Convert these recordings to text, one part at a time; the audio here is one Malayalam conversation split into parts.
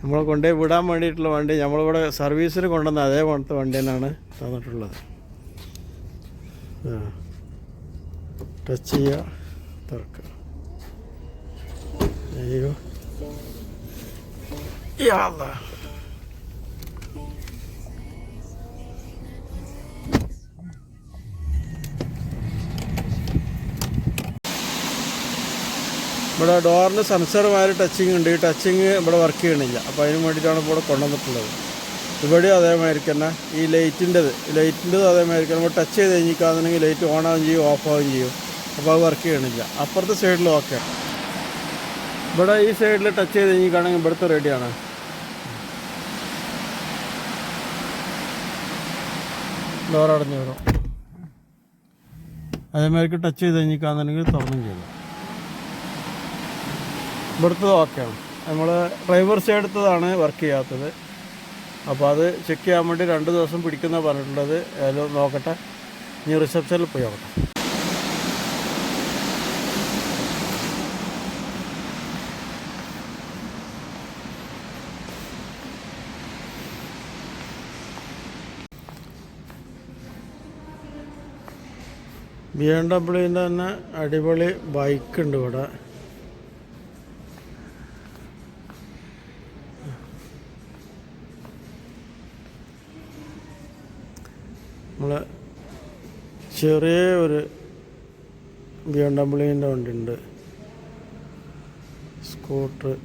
നമ്മളെ കൊണ്ടേ വിടാൻ വേണ്ടിയിട്ടുള്ള വണ്ടി നമ്മളിവിടെ സർവീസിന് കൊണ്ടുവന്ന അതേ പോലത്തെ വണ്ടി തന്നെയാണ് തന്നിട്ടുള്ളത് ടച്ച് ചെയ്യുക തുറക്കുക അയ്യോ. യാ ഇവിടെ ഡോറിന് സെൻസറുമാര് ടച്ചിങ് ഉണ്ട്. ഈ ടച്ചിങ് ഇവിടെ വർക്ക് ചെയ്യണില്ല അപ്പോൾ അതിന് വേണ്ടിയിട്ടാണ് ഇവിടെ കൊണ്ടുവന്നിട്ടുള്ളത്. ഇവിടെ അതേമാതിരി തന്നെ ഈ ലൈറ്റിന്റെത് ലൈറ്റിന്റെത് അതേമാതിരി നമ്മൾ ടച്ച് ചെയ്ത് കഴിഞ്ഞിക്കാന്നുണ്ടെങ്കിൽ ലൈറ്റ് ഓൺ ആവുകയും ചെയ്യും ഓഫ് ആവുകയും ചെയ്യും. അപ്പോൾ അത് വർക്ക് ചെയ്യണില്ല അപ്പുറത്തെ സൈഡിൽ ഓക്കെ ഇവിടെ ഈ സൈഡിൽ ടച്ച് ചെയ്ത് കഴിഞ്ഞിക്കാണെങ്കിൽ ഇവിടുത്തെ റെഡിയാണ് ഡോർ അടഞ്ഞു വരും. അതേമാതിരി ടച്ച് ചെയ്ത് കഴിഞ്ഞിക്കാന്നുണ്ടെങ്കിൽ തുറന്നും ചെയ്തു. ഇവിടുത്തത് ഓക്കെയാണ് നമ്മൾ ഡ്രൈവർ സൈഡത്തതാണ് വർക്ക് ചെയ്യാത്തത്. അപ്പോൾ അത് ചെക്ക് ചെയ്യാൻ വേണ്ടി രണ്ട് ദിവസം പിടിക്കുന്ന പറഞ്ഞിട്ടുള്ളത്. ഏതായാലും നോക്കട്ടെ. ഇനി റിസപ്ഷനിൽ പോയി നോക്കട്ടെ. ബി എം ഡബ്ല്യുവിന്റെ തന്നെ അടിപൊളി ബൈക്ക് ഉണ്ട് ഇവിടെ. നമ്മളെ ചെറിയ ഒരു ബി എം ഡബ്ല്യുവിന്റെ വണ്ടിയുണ്ട്. സ്കൂട്ടർ.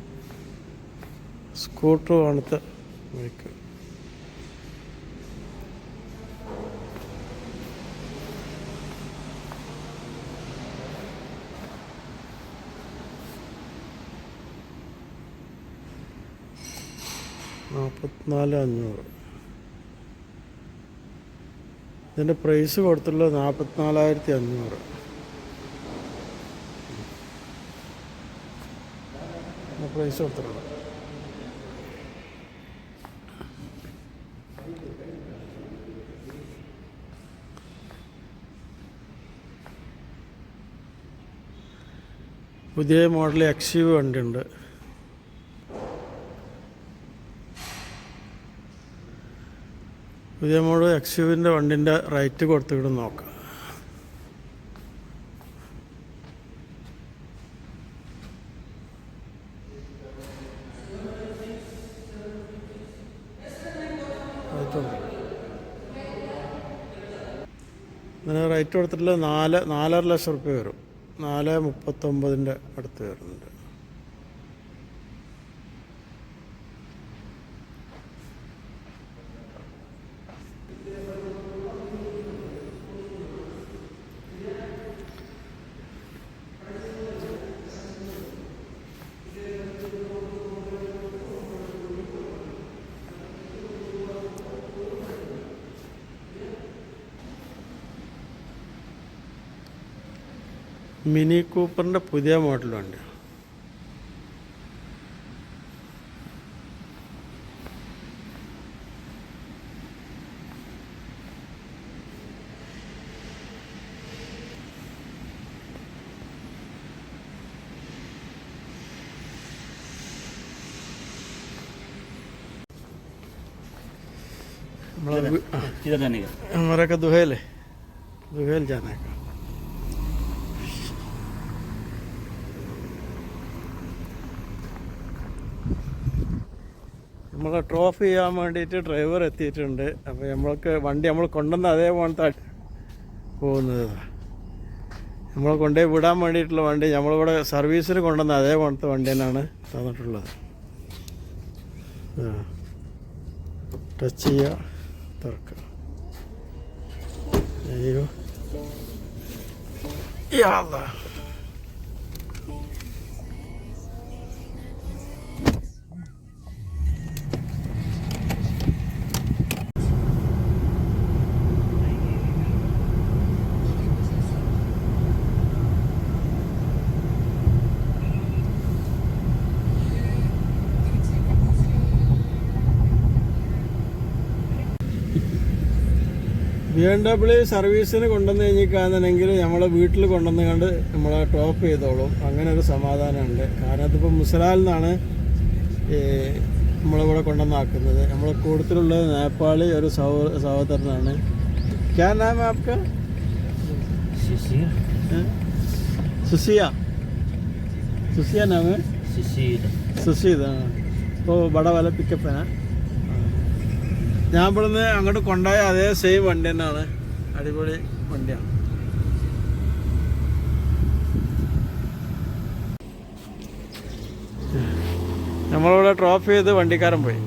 സ്കൂട്ടർ പോണത്തെ ബൈക്ക്. നാൽപ്പത്തിനാല് അഞ്ഞൂറ്. ഇതിന്റെ പ്രൈസ് കൊടുത്തുള്ളത് നാൽപ്പത്തിനാലായിരത്തി അഞ്ഞൂറ് പ്രൈസ് കൊടുത്തിട്ടുള്ളത്. പുതിയ മോഡൽ എക്സീവ് വണ്ടിയുണ്ട്. പുതിയ എക്സ് എക്സ്യൂവിന്റെ വണ്ടിന്റെ റേറ്റ് കൊടുത്തിട്ട് നോക്കാം. ഇതിന് റേറ്റ് കൊടുത്തിട്ടുള്ളത് നാല് നാലര ലക്ഷം റുപ്യ വരും നാല് മുപ്പത്തൊമ്പതിന്റെ അടുത്ത് വരുന്നുണ്ട് മിനി കൂപ്പറിൻ്റെ പുതിയ മോഡൽ വണ്ടി നമ്മളെ വീ- ആ, किधर जाने का हमारा का दुहेल है दुहेल जाने का നമ്മളെ ട്രോഫി ചെയ്യാൻ വേണ്ടിയിട്ട് ഡ്രൈവർ എത്തിയിട്ടുണ്ട്. അപ്പോൾ നമ്മൾക്ക് വണ്ടി നമ്മൾ കൊണ്ടുവന്ന അതേപോലത്തെ പോകുന്നത്. നമ്മളെ കൊണ്ടുപോയി വിടാൻ വേണ്ടിയിട്ടുള്ള വണ്ടി നമ്മളിവിടെ സർവീസിന് കൊണ്ടുവന്ന അതേപോലത്തെ വണ്ടി തന്നെയാണ് തന്നിട്ടുള്ളത് ടച്ച് ചെയ്യുക തുറക്കുക. അയ്യോ. യാ ബി എം ഡബ്ല്യു സർവീസിന് കൊണ്ടുവന്ന് കഴിഞ്ഞിക്കാന്നുണ്ടെങ്കിൽ നമ്മളെ വീട്ടിൽ കൊണ്ടുവന്ന് കണ്ട് നമ്മളെ ടോപ്പ് ചെയ്തോളും. അങ്ങനെ ഒരു സമാധാനമുണ്ട്. കാരണം അതിപ്പോൾ മുസലാൽ നിന്നാണ് നമ്മളിവിടെ കൊണ്ടുവന്നാക്കുന്നത് നമ്മളെ കൂടുതലുള്ള നേപ്പാളി ഒരു സഹോ സഹോദരനാണ്. ക്യാൻ നാം ആപ്ക? സുസിയ സുസിയ നാമ? സുശീദ് സുശീദ് ഇപ്പോൾ ബട വല പിക്കപ്പനാ ഞാൻ ഇവിടുന്ന് അങ്ങോട്ട് കൊണ്ടുപോയ അതേ സെയിം വണ്ടി തന്നെയാണ്. അടിപൊളി വണ്ടിയാണ്. നമ്മളിവിടെ ഡ്രോപ്പ് ചെയ്ത് വണ്ടിക്കാരൻ പോയി.